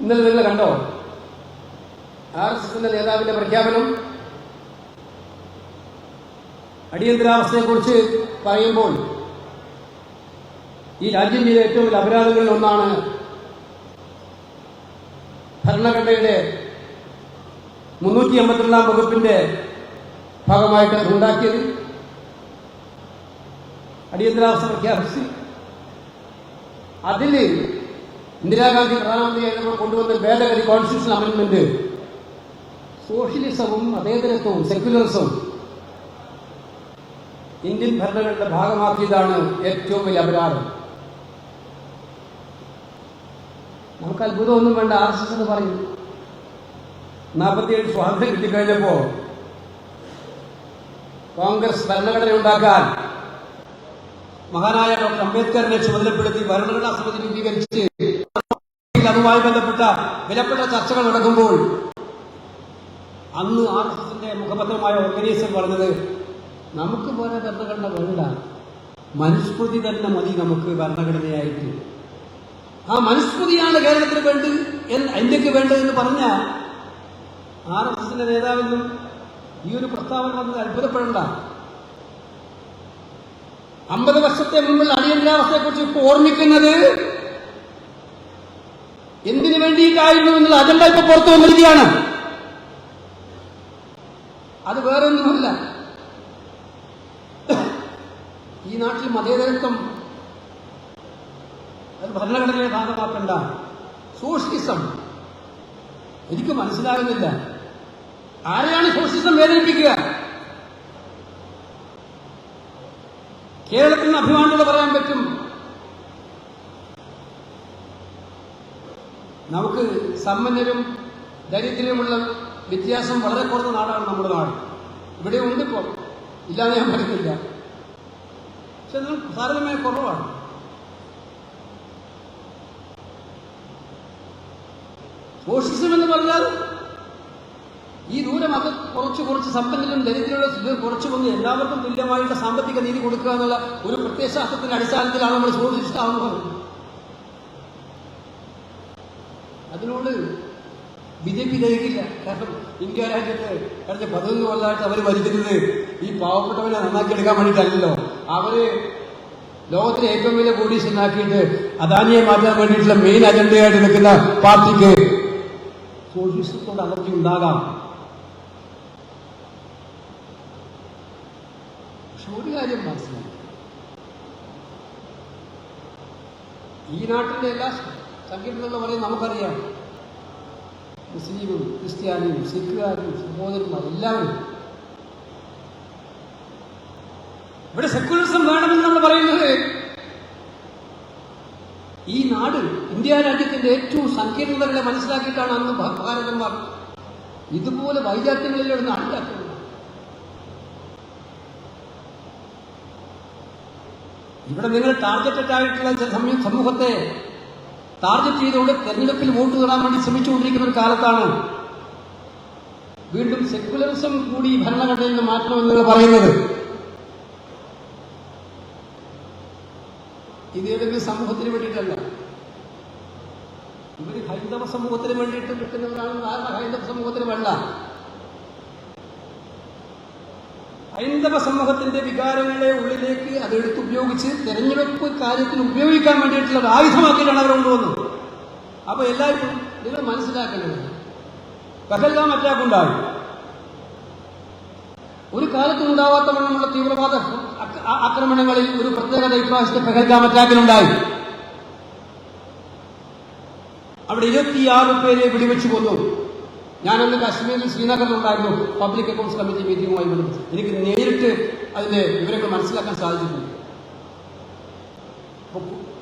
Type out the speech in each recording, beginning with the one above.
ഇന്നലെ നിങ്ങൾ കണ്ടോ? ആർ എസ് എസിന്റെ നേതാവിന്റെ പ്രഖ്യാപനം? അടിയന്തരാവസ്ഥയെക്കുറിച്ച് പറയുമ്പോൾ ഈ രാജ്യം ചെയ്ത ഏറ്റവും വലിയ അപരാധങ്ങളിൽ ഒന്നാണ് ഭരണഘടനയുടെ മുന്നൂറ്റി എൺപത്തിരണ്ടാം വകുപ്പിന്റെ ഭാഗമായിട്ട് ഉണ്ടാക്കിയത്. അടിയന്തരാവസ്ഥ പ്രഖ്യാപിച്ച് അതിൽ ഇന്ദിരാഗാന്ധി പ്രധാനമന്ത്രിയായിരുന്നപ്പോൾ കൊണ്ടുവന്ന ഭേദഗതി കോൺസ്റ്റിറ്റ്യൂഷൻ അമെന്റ്മെന്റ് സോഷ്യലിസവും മതേതരത്വവും സെക്യുലറിസവും ഇന്ത്യൻ ഭരണഘടനയുടെ ഭാഗമാക്കിയതാണ് ഏറ്റവും വലിയ അപരാധം. നമുക്ക് അത്ഭുതമൊന്നും വേണ്ട ആർ എസ് എസ് എന്ന് പറയും. നാൽപ്പത്തിയേഴ് സ്വാതന്ത്ര്യം കിട്ടിക്കഴിഞ്ഞപ്പോ കോൺഗ്രസ് ഭരണഘടന ഉണ്ടാക്കാൻ മഹാനായ ഡോക്ടർ അംബേദ്കറിനെ ചുമതലപ്പെടുത്തി ഭരണഘടനാ സമിതി രൂപീകരിച്ച് അതുമായി ബന്ധപ്പെട്ട വിലപ്പെട്ട ചർച്ചകൾ നടക്കുമ്പോൾ അന്ന് ആർ എസ് എസിന്റെ മുഖപത്രമായ ഓർഗനൈസർ പറഞ്ഞത് നമുക്ക് പോലെ ഭരണഘടന വേണ്ട മനുസ്മൃതി തന്നെ മതി നമുക്ക് ഭരണഘടനയായിട്ട്. ആ മനുസ്മൃതിയാണ് കേരളത്തിന് വേണ്ടത് ഇന്ത്യയ്ക്ക് വേണ്ടതെന്ന് പറഞ്ഞ ആർ എസ് എസിന്റെ നേതാവെന്നും ഈ ഒരു പ്രസ്താവന വന്നത് അത്ഭുതപ്പെടേണ്ട. അമ്പത് വർഷത്തെ മുമ്പുള്ള അടിയന്തരാവസ്ഥയെക്കുറിച്ച് ഇപ്പോൾ ഓർമ്മിക്കുന്നത് എന്തിനു വേണ്ടിയിട്ടായിരുന്നു എന്നുള്ള അജണ്ട ഇപ്പൊ പുറത്തു വന്നിരിക്കുകയാണ്? അത് വേറൊന്നുമല്ല. ഈ നാട്ടിൽ മതേതരത്വം അത് ഭരണഘടനയെ ഭാഗമാക്കണ്ട. സോഷ്യലിസം. എനിക്ക് മനസ്സിലാകുന്നില്ല. ആരെയാണ് സോഷ്യലിസം വേദനിപ്പിക്കുക? കേരളത്തിൽ നിന്ന് അഭിമാനത്തോടെ പറയാൻ പറ്റും. നമുക്ക് സമ്പന്നരും ദരിദ്രരുമുള്ള വ്യത്യാസം വളരെ കുറഞ്ഞ നാടാണ് നമ്മുടെ നാട്. ഇവിടെ ഉണ്ട് ഇപ്പോൾ ഇല്ലാതെ ഞാൻ പറയുന്നില്ല. പക്ഷെ താരതമ്യ കുറവാണ്. സോഷ്യലിസം എന്ന് പറഞ്ഞാൽ ഈ ദൂരം അത് കുറച്ച് കുറച്ച് സമ്പന്നരും ദരിദ്രരുടെ കുറച്ച് വന്ന് എല്ലാവർക്കും തുല്യമായിട്ട് സാമ്പത്തിക നീതി കൊടുക്കുക എന്നുള്ള ഒരു പ്രത്യയശാസ്ത്രത്തിന്റെ അടിസ്ഥാനത്തിലാണ് നമ്മൾ സോഷ്യലിസ്റ്റ് ആവുന്നത് അതിനോട് ബി ജെ പി ദഹിക്കില്ല കാരണം ഇന്ത്യ രാജ്യത്ത് കഴിഞ്ഞ പതിനൊന്ന് കൊല്ലമായിട്ട് അവർ ഭരിക്കുന്നത് ഈ പാവപ്പെട്ടവനെ നന്നാക്കി എടുക്കാൻ വേണ്ടിയിട്ടല്ലല്ലോ. അവർ ലോകത്തിലെ ഏറ്റവും വലിയ കോടീശ്വരനാക്കിയിട്ട് അദാനിയെ മാറ്റാൻ വേണ്ടിയിട്ടുള്ള മെയിൻ അജണ്ടയായിട്ട് നിൽക്കുന്ന പാർട്ടിക്ക് സോഷ്യലിസത്തോട് അലർജി ഉണ്ടാകാം. പക്ഷെ ഒരു കാര്യം മനസ്സിലായി. ഈ നാട്ടിലെ എല്ലാ സംഘടനകളും പറയും നമുക്കറിയാം. മുസ്ലിമും ക്രിസ്ത്യാനിയും സിഖുകാരും സഹോദരന്മാർ എല്ലാവരും. ഇവിടെ സെക്യുലറിസം വേണമെന്ന് നമ്മൾ പറയുന്നത് ഈ നാട് ഇന്ത്യ രാജ്യത്തിന്റെ ഏറ്റവും സങ്കീർണതകളെ മനസ്സിലാക്കിയിട്ടാണ് അന്ന് ഭാരതന്മാർ ഇതുപോലെ വൈജാത്യങ്ങളിലൂടെ നാടിലാക്കുന്നത് ഇവിടെ നിങ്ങൾ ടാർഗറ്റഡ് ആയിട്ടുള്ള സമൂഹത്തെ ടാർഗറ്റ് ചെയ്തുകൊണ്ട് തെരഞ്ഞെടുപ്പിൽ വോട്ട് നേടാൻ വേണ്ടി ശ്രമിച്ചുകൊണ്ടിരിക്കുന്ന ഒരു കാലത്താണ് വീണ്ടും സെക്യുലറിസം കൂടി ഭരണഘടനയിൽ നിന്ന് മാറ്റണമെന്ന് പറയുന്നത്. ഇത് ഏതെങ്കിലും സമൂഹത്തിന് വേണ്ടിയിട്ടല്ല. ഇവർ ഹൈന്ദവ സമൂഹത്തിന് വേണ്ടിയിട്ട് കിട്ടുന്നവരാണ് ഹൈന്ദവ സമൂഹത്തിന് വേണ്ട ഹൈന്ദവ സമൂഹത്തിന്റെ വികാരങ്ങളെ ഉള്ളിലേക്ക് അത് എടുത്തുപയോഗിച്ച് തെരഞ്ഞെടുപ്പ് കാര്യത്തിന് ഉപയോഗിക്കാൻ വേണ്ടിയിട്ടുള്ള ആയുധമാക്കിയിട്ടാണ് അവർ കൊണ്ടുവന്നത്. അപ്പൊ എല്ലാവരും നിങ്ങൾ മനസ്സിലാക്കേണ്ടത് പെഹൽഗാം അറ്റാക്ക് ഉണ്ടായി. ഒരു കാലത്തും ഉണ്ടാവാത്ത വണ്ണമുള്ള തീവ്രവാദ ആക്രമണങ്ങളിൽ ഒരു പ്രത്യേകത ഇപ്രാവശ്യത്തെ പെഹൽഗാം അറ്റാക്കിലുണ്ടായി അവിടെ ഇരുപത്തിയാറ് പേരെ വെടിവെച്ചു കൊന്നു. ഞാനന്ന് കാശ്മീരിൽ ശ്രീനഗറിലുണ്ടായിരുന്നു. പബ്ലിക് അക്കൗണ്ട്സ് കമ്മിറ്റി മീറ്റിംഗുമായി ബന്ധപ്പെട്ട്. എനിക്ക് നേരിട്ട് അതിന്റെ വിവരങ്ങൾ മനസ്സിലാക്കാൻ സാധിച്ചിട്ടുണ്ട്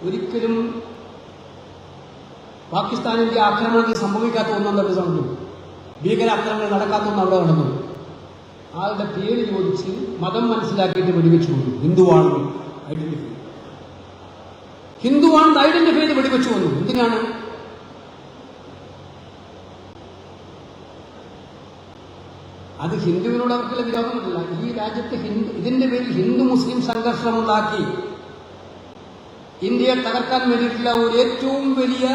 ഒരിക്കലും പാകിസ്ഥാനിന്റെ ആക്രമണത്തിൽ സംഭവിക്കാത്ത ഒന്നും നടന്നു ഭീകരാക്രമണങ്ങൾ നടക്കാത്ത ഒന്നും അവിടെ നടന്നു ആളുടെ പേര് ചോദിച്ച് മതം മനസ്സിലാക്കിയിട്ട് വെടിവെച്ചു കൊന്നു. ഹിന്ദുവാണ് ഐഡന്റിഫൈ ഹിന്ദുവാണെന്ന് ഐഡന്റിഫൈ ചെയ്ത് വെടിവെച്ചു വന്നു എന്തിനാണ് അത് ഹിന്ദുവിനോട് അവർക്കുള്ള വിരോധമല്ല ഈ രാജ്യത്ത് ഹിന്ദു ഇതിന്റെ പേരിൽ ഹിന്ദു മുസ്ലിം സംഘർഷമുണ്ടാക്കി. ഇന്ത്യയെ തകർക്കാൻ വേണ്ടിയിട്ടുള്ള ഒരു ഏറ്റവും വലിയ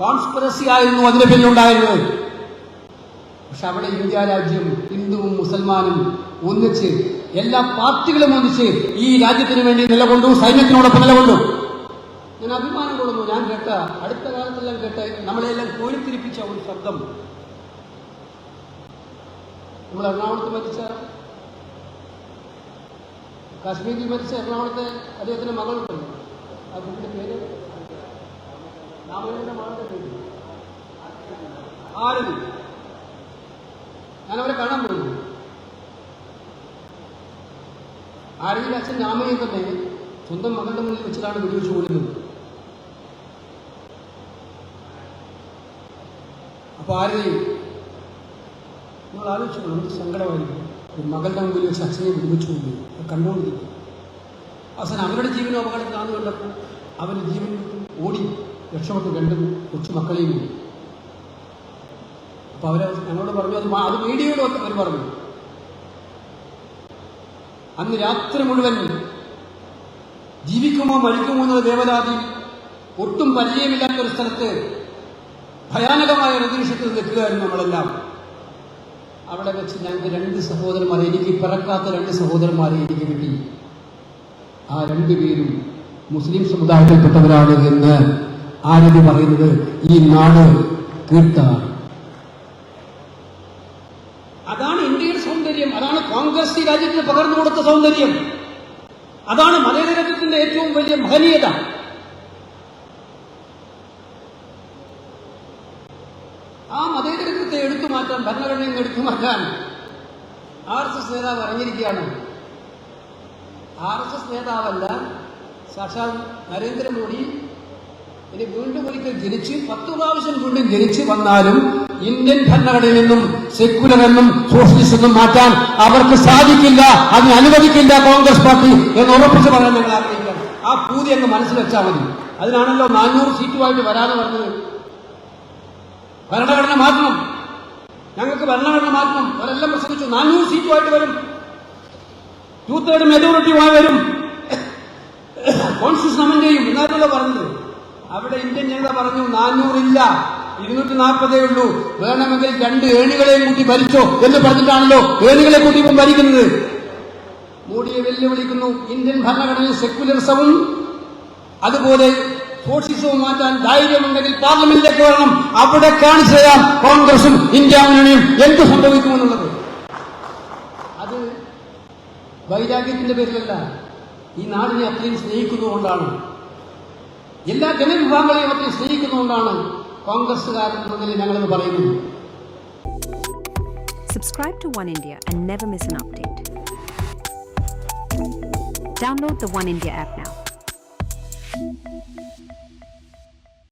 കോൺസ്പിറസി ആയിരുന്നു അതിന്റെ പിന്നിലുണ്ടായിരുന്നത് പക്ഷെ അവിടെ ഇന്ത്യ രാജ്യം ഹിന്ദുവും മുസൽമാനും ഒന്നിച്ച് എല്ലാ പാർട്ടികളും ഒന്നിച്ച് ഈ രാജ്യത്തിന് വേണ്ടി നിലകൊണ്ടു സൈന്യത്തിനോടൊപ്പം നിലകൊണ്ടു. ഞാൻ അഭിമാനം കൊള്ളുന്നു. ഞാൻ കേട്ട അടുത്ത കാലത്തെല്ലാം കേട്ട നമ്മളെല്ലാം കോരിത്തിരിപ്പിച്ച ഒരു ശബ്ദം. നമ്മൾ എറണാകുളത്ത് മരിച്ച കാശ്മീരിൽ മരിച്ച എറണാകുളത്തെ അദ്ദേഹത്തിന്റെ മകൾ ആ കുട്ടിയുടെ പേര്? രാമയുടെ മകളുടെ പേര്. ആരും? ഞാൻ അവരെ കാണാൻ പോയി. ആരെങ്കിലും അച്ഛൻ രാമയെ തന്നെ സ്വന്തം മകളുടെ മുന്നിൽ വെച്ചിട്ടാണ് വെടിവെച്ച് കൊല്ലുന്നത് അപ്പൊ ആരതി നിങ്ങൾ ആലോചിച്ചു നമുക്ക് സങ്കടമായിരിക്കും ഒരു മകളുടെ മുമ്പിൽ ഒരു അച്ഛനെ അത് കണ്ടുകൊണ്ടിരിക്കും. അവസാനം അവരുടെ ജീവനും അപകടത്തിലാണെന്ന് കണ്ടപ്പോൾ അവർ ജീവൻ ഓടി രക്ഷപ്പെട്ടു രണ്ടും കൊച്ചു മക്കളെയും കൂടി അപ്പൊ അവരെ ഞങ്ങളോട് പറഞ്ഞു അത് അത് മീഡിയയോട് അവർ പറഞ്ഞു. അന്ന് രാത്രി മുഴുവൻ ജീവിക്കുമോ മരിക്കുമോ എന്നുള്ള ദേവദാതി ഒട്ടും പരിചയമില്ലാത്ത ഒരു സ്ഥലത്ത് ഭയാനകമായ ഒരു അന്തരീക്ഷത്തിൽ നിൽക്കുകയായിരുന്നു നമ്മളെല്ലാം. അവിടെ വെച്ച് ഞങ്ങൾക്ക് രണ്ട് സഹോദരന്മാരെ എനിക്ക് പിറക്കാത്ത രണ്ട് സഹോദരന്മാരെ എനിക്ക് കിട്ടി. ആ രണ്ടുപേരും മുസ്ലിം സമുദായത്തിൽപ്പെട്ടവരാണ് എന്ന് ആരതി പറയുന്നത് ഈ നാട് കീർത്താണ് അതാണ് ഇന്ത്യയുടെ സൗന്ദര്യം അതാണ് കോൺഗ്രസ് ഈ രാജ്യത്തിന് പകർന്നു കൊടുത്ത സൗന്ദര്യം. അതാണ് മതേതരത്വത്തിന്റെ ഏറ്റവും വലിയ മഹനീയത. നിന്ന് എടുത്തു മാറ്റാൻ ആർ എസ് എസ് നേതാവ് അറിഞ്ഞിരിക്കുകയാണ് ആർ എസ് എസ് നേതാവല്ല സാക്ഷാൽ നരേന്ദ്രമോദി ഇനി വീണ്ടും ഒരിക്കൽ ജനിച്ച് പത്ത് പ്രാവശ്യം വീണ്ടും ജനിച്ച് വന്നാലും ഇന്ത്യൻ ഭരണഘടനയിൽ നിന്നും സെക്യുലർ എന്നും സോഷ്യലിസ്റ്റ് എന്നും മാറ്റാൻ അവർക്ക് സാധിക്കില്ല അതിന് അനുവദിക്കില്ല കോൺഗ്രസ് പാർട്ടി എന്ന് ഉറപ്പിച്ച് പറയാൻ ഞങ്ങൾ ആഗ്രഹിക്കാം. ആ പൂതി അങ്ങ് മനസ്സിൽ വെച്ചാൽ മതി. അതിനാണല്ലോ നാനൂറ് സീറ്റുമായിട്ട് വരാതെ പറഞ്ഞത്. ഭരണഘടന മാറ്റണം. ഞങ്ങൾക്ക് ഭരണഘടന മാറ്റണം അവരെല്ലാം പ്രസംഗിച്ചു. നാനൂറ് സീറ്റുമായിട്ട് വരും. ടൂ തേർഡ് മെജോറിറ്റിയുമായി വരും. കോൺസ്റ്റിറ്റ്യൂഷൻ അമൻ ചെയ്യും. എന്നാണല്ലോ പറഞ്ഞത്? അവിടെ ഇന്ത്യൻ ജനത പറഞ്ഞു നാനൂറില്ല ഇരുന്നൂറ്റി നാൽപ്പതേ ഉള്ളൂ. വേണമെങ്കിൽ രണ്ട് ഏണികളെയും കൂട്ടി ഭരിച്ചോ എന്ന് പറഞ്ഞിട്ടാണല്ലോ ഏണികളെ കൂട്ടി ഇപ്പം ഭരിക്കുന്നത്. മോഡിയെ വെല്ലുവിളിക്കുന്നു. ഇന്ത്യൻ ഭരണഘടനയിൽ സെക്യുലറിസവും അതുപോലെ സോഷ്യലിസവും മാറ്റാൻ ധൈര്യമുണ്ടെങ്കിൽ പാർലമെന്റിലേക്ക് വരണം. അവിടെ കാണിച്ചു തരാം കോൺഗ്രസും ഇന്ത്യ മുന്നണിയും എന്ത് സംഭവിക്കുമെന്നുള്ളത്. അത് വൈരാഗ്യത്തിന്റെ പേരിലല്ല. ഈ നാടിനെ അത്രയും സ്നേഹിക്കുന്നതുകൊണ്ടാണ്. എല്ലാ ജനവിഭാഗങ്ങളെയും അത്രയും സ്നേഹിക്കുന്നതുകൊണ്ടാണ് കോൺഗ്രസ്സുകാർ എന്നതിൽ ഞങ്ങളത് പറയുന്നത്. Subscribe to One India and never miss an update. Download the One India app now.